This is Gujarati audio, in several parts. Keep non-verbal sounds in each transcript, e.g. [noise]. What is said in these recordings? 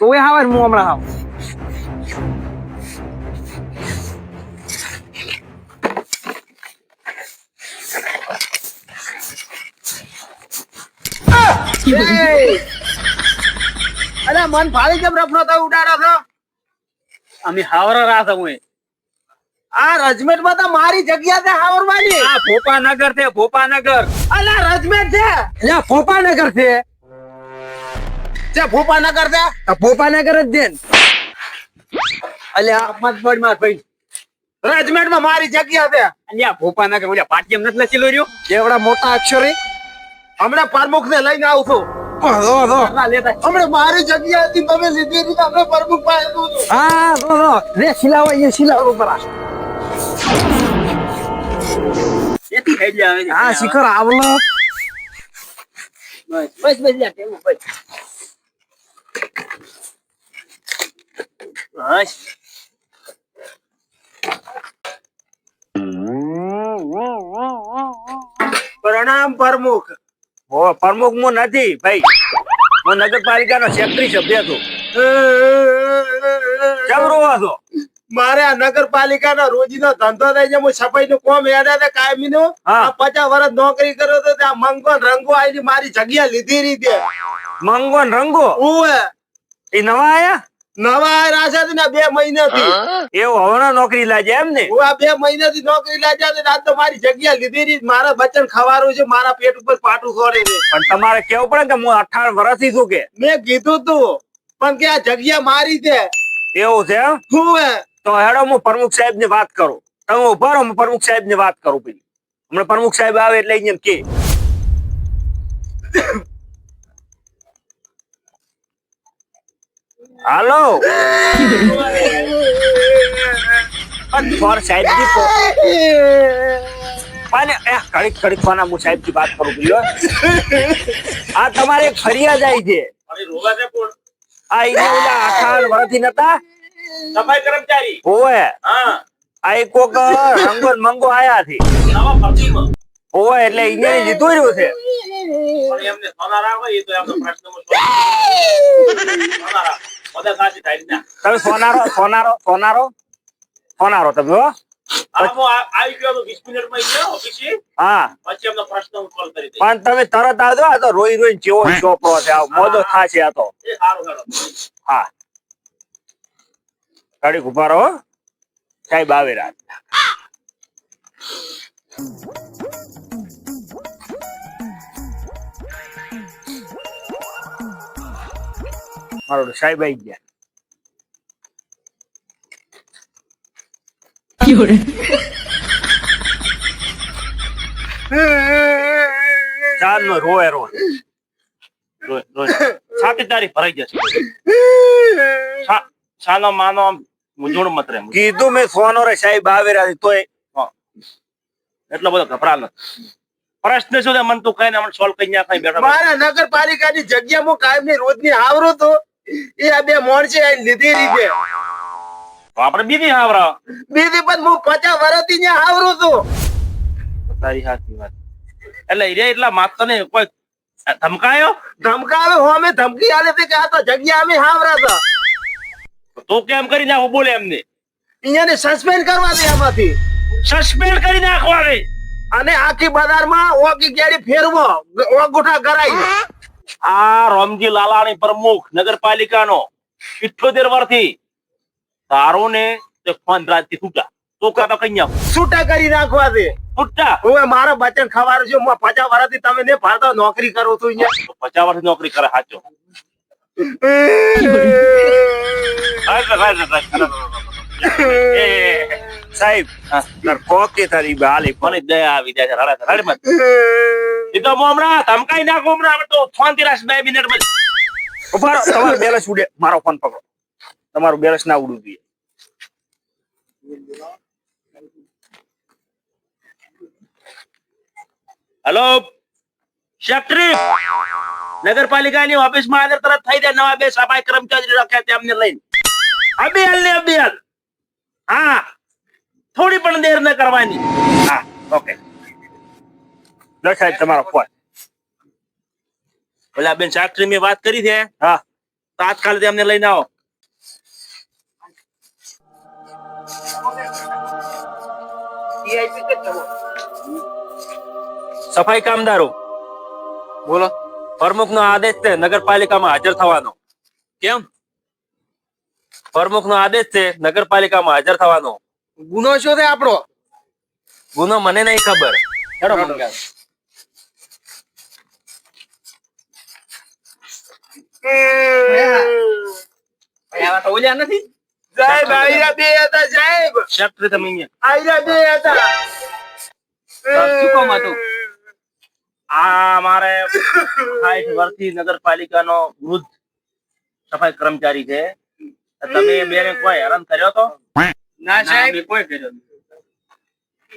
તો એ હાવે હું હમણાં હાવ. અરે મન ફાળી કેમ રફનો તો ઉડાડો છો? અમે હાવરા રાહ હું આ રજમેટ તો મારી જગ્યા છે હાવરવાની આ ભોપાનગર છે ભોપાનગર. અલા રજમેટ છે? ભોપાનગર છે. છે ભોપાનગર છે આ ભોપાનગર જ દે અલ્યા મત પડ માર ભાઈ. રજમેટમાં મારી જગ્યા છે. અલ્યા ભોપાનગર ઓલા પાટિયમ નથી લખેલો રહ્યો? એવડા મોટા અક્ષરે. હમણાં પ્રમુખ ને લઈને આવું છું. ના હમણાં મારી જગ્યા હતી તમે લીધી હતી તો પ્રમુખ પાસે હા રો રો સિલાવો એ સિલાવો પરા હા શિખર આવલો. બસ બસ બસ બસ. બસ પ્રણામ પ્રમુખ. પ્રમુખ હું નથી ભાઈ. હું નગરપાલિકાનો સેક્રેટરી સભ્ય છું. જબરો મારે આ નગરપાલિકાનો રોજીનો ધંધો થાય છે હું સફાઈ નું કોમ યાદ ને કાયમી નું હા. પચાસ વર્ષ નોકરી કર્યો તો ત્યાં મંગો રંગો આવીને મારી જગ્યા લીધી રીતે મંગો રંગો? ઉવે. એ નવા આયા? નવા રાશા ને બે મહિનાથી. એવું હવણો નોકરી લાગે એમ ને? હું આ બે મહિનાથી નોકરી લાગ્યા છે આજ તો મારી જગ્યા લીધી રહી મારા બચ્ચન ખવારું છે મારા પેટ ઉપર પાટું ખોરે છે. પણ તમારે કેવું પડે કે હું અઠાર વર્ષથી છું કે? મેં કીધું તું પણ કે આ જગ્યા મારી છે. એવું છે હે તો હેડો હું પ્રમુખ સાહેબની વાત કરું. તમે ઊભા રહો હું પ્રમુખ સાહેબની વાત કરું પેલી. હમણાં પ્રમુખ સાહેબ આવે એટલે અહીંયા કે. હાલો. ઘડીક ઘડીક ફોના હું સાહેબજી વાત કરું પેલી આ તમારે એક ફરિયાદ આવી છે. આ ઈને ઓલા અઠાર વર્ષથી નતા? સફાઈ કર્મચારી. ઓવે હા. આ એક કોક રંગોન મંગો આયા ભરતીમાં ઓવે એટલે ઈને લીધું રહ્યું છે. એમને સોના રાખો એ તો એમનો પ્રશ્ન સોનારા બધા સાચી થાય ના તમે સોનારો સોનારો સોનારો? સોનારો તમે હો. હવે હું આ- આવી ગયો તો 20 મિનિટમાં ગયો ઓફિસે હા. પછી એમનો પ્રશ્ન હું કોલ કરી દઈશ. પણ તમે તરત આવજો આ તો રોઈ રોઈ જેવો ચોપડો છે આ મોદો થાશે આ તો. એ હા. ઘડીક ઊભા રહો સાહેબ આવે રાત. મારો સાહેબ આવી ગયા. ચાર નો રોય રોય રોય રોય ભરાઈ જશે. છા- માનો મૂંઝવણ મત રહે કીધું મેં સોનો રે સાહેબ આવે રહ્યા તોય. એટલો બધો ગભરા ન પ્રશ્ન શું મન તું કઈ ને સોલ્વ કઈ બેઠા મારા નગરપાલિકાની જગ્યા હું કાયમની રોજની આવરું તો. એ આ બે મોણ છે લીધી લીધે. આપણે બીજી હાવરા. બીજી પણ હું પચાસ વર્ષથી ત્યાં હાવરું છું. તારી સાચી વાત. એટલે એ એટલા માત્ર ને કોઈ ધમકાયો? ધમકાવે હો અમે ધમકી આલે છે કે આ તો જગ્યા અમે હાવરા હતા. તો કેમ કરી નાખો બોલે એમને? અહીંયાને સસ્પેન્ડ કરવા દે આમાંથી. સસ્પેન્ડ કરી નાખવા દે. અને આખી બજારમાં ઓકી ગેડી ફેરવો ઓગુઠા કરાઈ. આ રોમજી લાલાણી પ્રમુખ નગરપાલિકાનો 78 વર્ષથી તારો ને તે ફોન રાજથી છૂટા. તો કાતો કઈ છૂટા કરી નાખવા દે. છૂટા? હવે મારા બચન ખબર છે. હું પચાસ વર્ષથી તમે ને નોકરી કરો છો અહીંયા. પચાસ વર્ષ નોકરી કરે સાચો. સાહેબ કોકે તારી બાલી મને દયા આવી જાય છે. રડે મત એ તો હમણાં ધમકાઈ નાખું હમણાં. રહો, તમારો બેલેન્સ ના ઉડવું જોઈએ. હેલો સેક્રેટરી નગરપાલિકાની ઓફિસમાં હાજર તરત થઈ જાય. નવા બે સફાઈ કર્મચારી રાખ્યા તેમને લઈને. અબિયાલ ને અબિયાલ હા. થોડી પણ દેર ન કરવાની. હા ઓકે સાહેબ તમારો ફોન ઓલા બેન શાસ્ત્રી મેં વાત કરી છે? હા. તાત્કાલ અમને લઈને આવો? સફાઈ કામદારો બોલો. પ્રમુખ નો આદેશ છે નગરપાલિકામાં હાજર થવાનો. કેમ? પ્રમુખ નો આદેશ છે નગરપાલિકામાં હાજર થવાનો. ગુનો શું છે આપણો? ગુનો મને નહીં ખબર હેડો હેડો. મંગાવો. આવા તો ઓલ્યા નથી. સાહેબ આયરા બે હતા સાહેબ. સેક્રેટરી તમે અહીંયા. આયરા બે હતા. શું કામ હતું? આ મારે સાઠ વર્ષથી નગરપાલિકાનો વૃદ્ધ સફાઈ કર્મચારી છે. તમે બેને કોઈ હેરાન કર્યો તો? ના સાહેબ. કોઈ કર્યો નથી.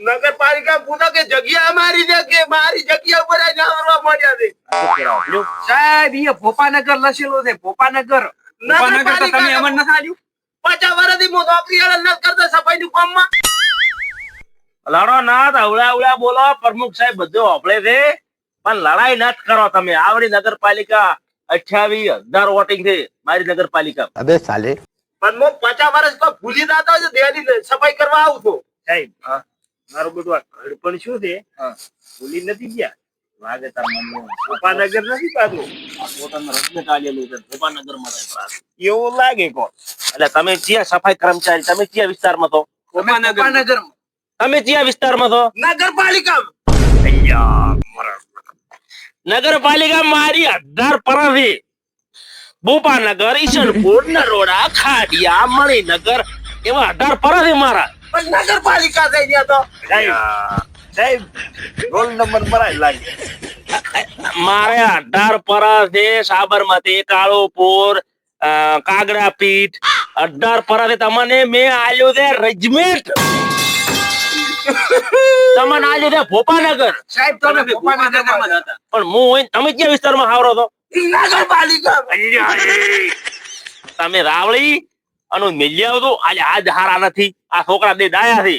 નગરપાલિકા પૂછો કે જગ્યા અમારી છે કે મારી જગ્યા ઉપર જ આવવા માંડ્યા છે? સાહેબ એ ભોપાનગર લખેલું છે. ભોપાનગર. ભોપાનગર તો તમે અમર ન આલ્યું પચાસ વર્ષથી હું નોકરી વાળા ન કરતો સફાઈ નું કામમાં લડો ના અવળા અવળા બોલો. પ્રમુખ સાહેબ બધું આપણે છે. પણ લડાઈ ના કરો તમે. આવડી નગરપાલિકા અઠ્યાવીસ હજાર વોટિંગ છે મારી નગરપાલિકા અબે સાલે. પણ હું પચાસ વર્ષ તો ભૂલી જતો છું દેહની સફાઈ કરવા આવું છું. સાહેબ મારું બધું આ ઘડપણ શું છે? ભૂલી નથી ગયા. વાગે તાર મમ્મી ભોપાનગર નથી પાછું? પોતાનું રજને આલેલું છે. ભોપાનગરમાં એવું લાગે કો એટલે તમે ક્યાં સફાઈ કર્મચારી? તમે ક્યાં વિસ્તારમાં છો? ભોપાનગર તમે ક્યાં વિસ્તારમાં છો? નગરપાલિકા નગરપાલિકા મારી અઢાર પરથી ભોપાનગર ઈશનપુર નરોડા ખાડિયા મણિનગર એવા અઢાર પરથી મારા. પણ નગરપાલિકા થઈ ગયા તો. સાહેબ રોલ નંબર ભરાય લાગે. મારે અઢાર પરસ છે સાબરમતી કાળુપુર કાગડા પીઠ. અઢાર પરસ તમને મેં આલ્યું છે રેજમેન્ટ. તમને આલ્યું છે ભોપાનગર. સાહેબ તમે ભોપાનગર પણ હું હોય- તમે ક્યાં વિસ્તારમાં હાવરો છો? નગરપાલિકા. તમે રાવળી અને મેલ્યા હતો. આજે આજ હારા નથી. આ છોકરા દે દાયા છે.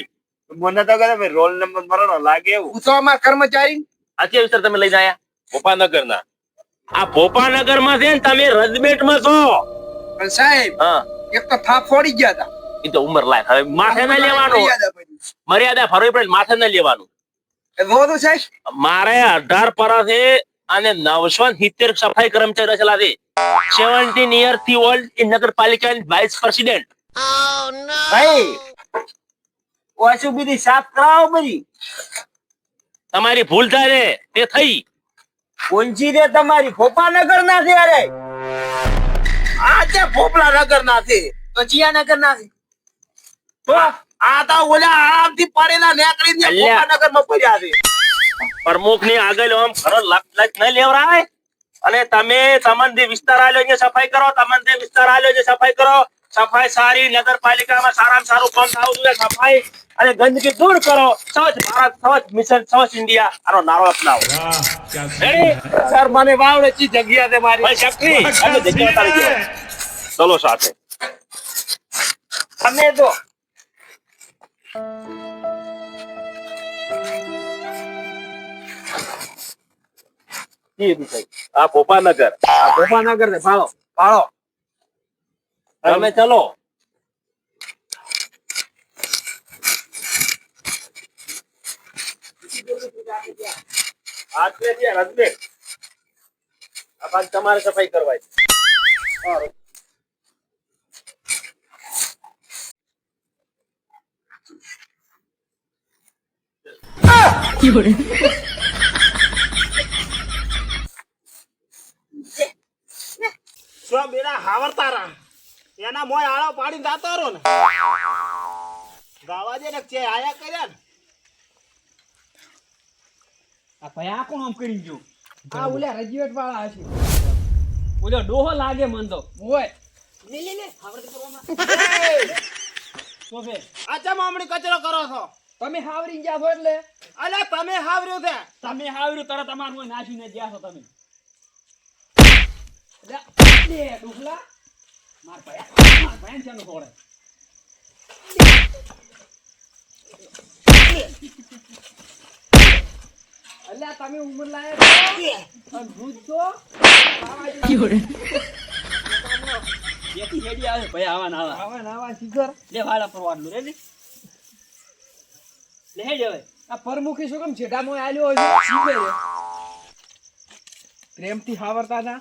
મને તો કહે રોલ નંબર મરણો લાગે એવું. કર્મચારી અત્યારે વિસ્તાર તમે લઈને આયા? ભોપાનગર ના આ ભોપાનગરમાં છે ને તમે રજબેટમાં છો. પણ સાહેબ હા. એક તો થાપ ફોડી ગયા હતા એ તો ઉમર લાયક હવે માથે ના લેવાનું. મર્યાદા ફરવી પડે માથે ના લેવાનું. સાહેબ. મારે અઢાર પર છે અને નવસો સિત્તેર સફાઈ કર્મચારી રચેલા છે સેવન્ટીન યરથી ઓલ્ડ ઇન નગરપાલિકા વાઇસ પ્રેસિડેન્ટ ભાઈ ઓછું બીજી સાફ કરાવો બધી તમારી ભૂલ થાય ને તે થઈ. ઊંચી રે તમારી. ભોપાનગર ના છે અરે. આ છે ભોપલા નગર ના છે તો ચિયાનગર ના છે તો આ તો ઓલા આરામથી પડેલા નેકળીને ભોપાનગરમાં પડ્યા છે. પ્રમુખની આગળ આમ ખરો લપ ન લેવરાય. અને તમે સંબંધી વિસ્તાર આલ્યો છે સફાઈ કરો. તમને વિસ્તાર આલ્યો છે સફાઈ કરો. સફાઈ સારી નગરપાલિકામાં સારામાં સારું કામ થવું જોઈએ સફાઈ અને ગંદકી દૂર કરો. સ્વચ્છ ભારત સ્વચ્છ મિશન સ્વચ્છ ઇન્ડિયા આનો નારો અપનાવો? સર મને વાવડે ચી જગ્યા છે મારી? શક્તિ. અને જગ્યા તારી જો. ચલો સાથે. તમે તો ઈ વિષય. આ ભોપાનગર છે. ફાળો ભાળો. તમે ચલો. આટલે આ બાદ તમારે સફાઈ કરવાની. [laughs] સ્વ બેડા હાવરતારા. એના મોય આળો પાડીને જાતો રહો ને. ગાવા દે ને ચે આયા કર્યા ને. આ ભાઈ આ કોણ આમ કરી ગયો? આ ઓલા રજીવટ વાળા હશે. ઓલો ડોહો લાગે મન તો. ઓય લે લે લે હાવરતી કરવામાં. તો બે. આ ચમ કચરો કરો છો? તમે હાવરી ગયા છો એટલે? અલે તમે હાવર્યું છે. તમે હાવર્યું તરત તમારું હોય નાખીને ગયા છો તમે. આવે ના આવા આવા ને લે વાળા આ પરમુખી શું કેમ છેડામાં આલ્યો હોય છે? પ્રેમથી હાવરતા હતા